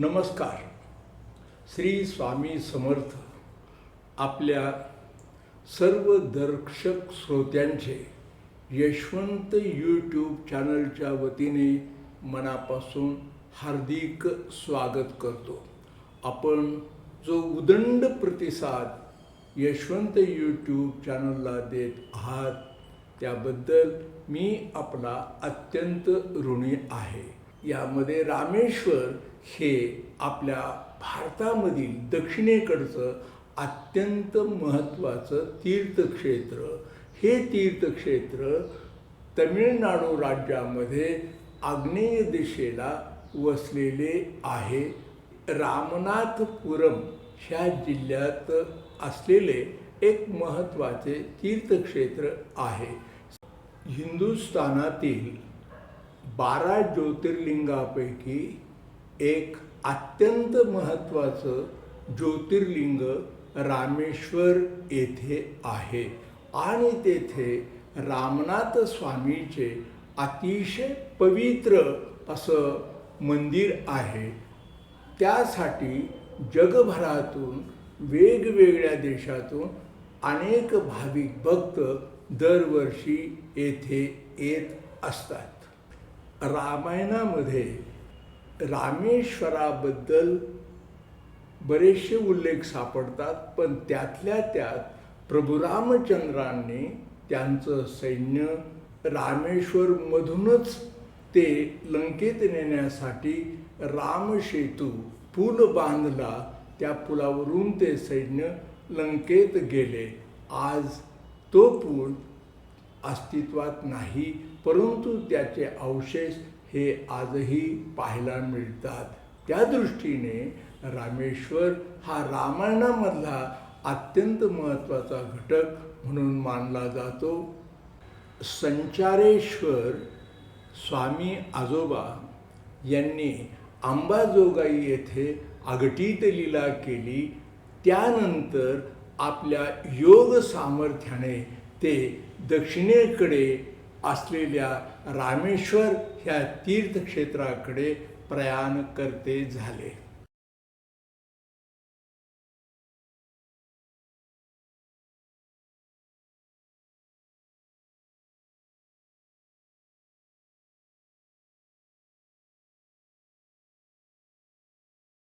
नमस्कार. श्री स्वामी समर्थ आपल्या सर्व दर्शक श्रोत्यांचे यशवंत यूट्यूब चॅनलच्या वतीने मनापासून हार्दिक स्वागत करतो. आपण जो उदंड प्रतिसाद यशवंत यूट्यूब चॅनलला देत आहात त्याबद्दल मी आपला अत्यंत ऋणी आहे. यामध्ये रामेश्वर हे आपल्या भारतामधील दक्षिणेकडचं अत्यंत महत्त्वाचं तीर्थक्षेत्र. हे तीर्थक्षेत्र तमिळनाडू राज्यामध्ये आग्नेय दिशेला वसलेले आहे. रामनाथपुरम ह्या जिल्ह्यात असलेले एक महत्त्वाचे तीर्थक्षेत्र आहे. हिंदुस्थानातील बारा ज्योतिर्लिंगापैकी एक अत्यंत महत्त्वाचं ज्योतिर्लिंग रामेश्वर येथे आहे. आणि तेथे रामनाथ स्वामीचे अतिशय पवित्र असं मंदिर आहे. त्यासाठी जगभरातून वेगवेगळ्या देशातून अनेक भाविक भक्त दरवर्षी येथे येत असतात. रामायणामध्ये रामेश्वराबद्दल बरेचसे उल्लेख सापडतात पण त्यातल्या त्यात प्रभू रामचंद्रांनी त्यांचं सैन्य रामेश्वरमधूनच ते लंकेत नेण्यासाठी रामसेतू पूल बांधला. त्या पुलावरून ते सैन्य लंकेत गेले. आज तो पूल अस्तित्वात नाही परंतु त्याचे अवशेष हे आजही पाहायला मिळतात. त्या दृष्टीने रामेश्वर हा रामायणामधला अत्यंत महत्त्वाचा घटक म्हणून मानला जातो. संचारेश्वर स्वामी आजोबा यांनी अंबाजोगाई येथे आगटीत लीला केली. त्यानंतर आपल्या योग सामर्थ्याने ते दक्षिणेकडे असलेल्या रामेश्वर ह्या तीर्थक्षेत्राकडे प्रयाण करते झाले.